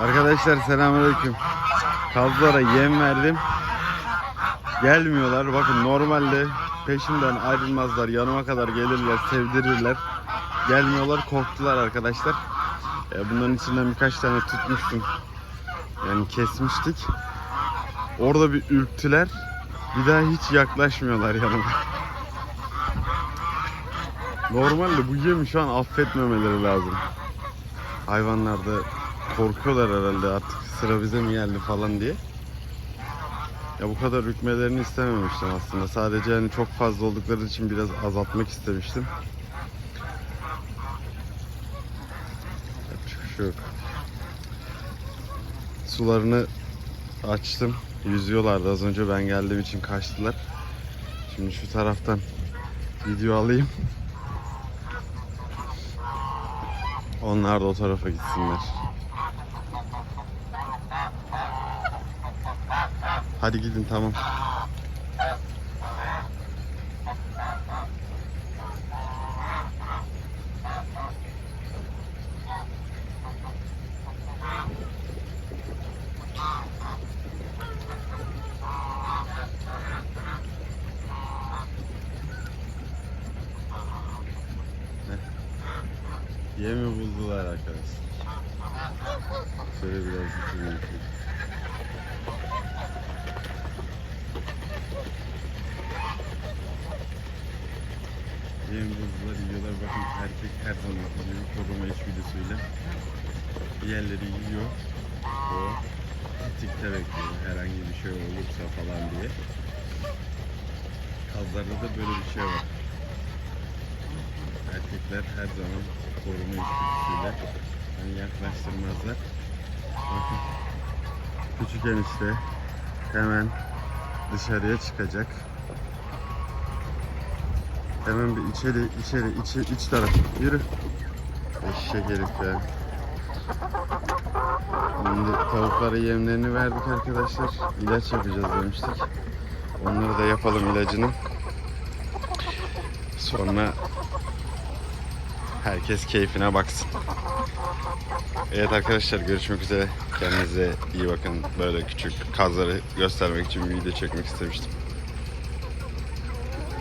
Arkadaşlar selamünaleyküm. Kazlara yem verdim. Gelmiyorlar. Bakın normalde peşimden ayrılmazlar. Yanıma kadar gelirler, sevdirirler. Gelmiyorlar, korktular arkadaşlar. E, bunların içinden birkaç tane tutmuştum. Yani kesmiştik. Orada bir ürktüler. Bir daha hiç yaklaşmıyorlar yanıma. Normalde bu yemi şu an affetmemeleri lazım. Hayvanlar da korkuyorlar herhalde artık sıra bize mi geldi falan diye. Ya bu kadar ürkmelerini istememiştim aslında. Sadece hani çok fazla oldukları için biraz azaltmak istemiştim. Yapacak şey yok. Sularını açtım. Yüzüyorlardı az önce ben geldiğim için kaçtılar. Şimdi şu taraftan video alayım. Onlar da o tarafa gitsinler. Hadi gidin tamam. Yemi buldular arkadaşlar. Şöyle biraz düşüreyim. Yem buldular, yiyorlar. Bakın erkek her zaman yiyor. Koruma içgüdüsüyle. Diğerleri yiyor. O tetikte bekliyor. Herhangi bir şey olursa falan diye. Kazlarda da böyle bir şey var. Erkekler her zaman koruma içgüdüsüyle hani yaklaştırmazlar. Bakın küçük enişte hemen dışarıya çıkacak. Hemen bir içeri içeri içi iç taraf yürü. Eşek herif ya. Şimdi tavuklara yemlerini verdik arkadaşlar. İlaç yapacağız demiştik. Onları da yapalım ilacını. Sonra herkes keyfine baksın. Evet arkadaşlar görüşmek üzere. Kendinize iyi bakın. Böyle küçük kazları göstermek için bir video çekmek istemiştim.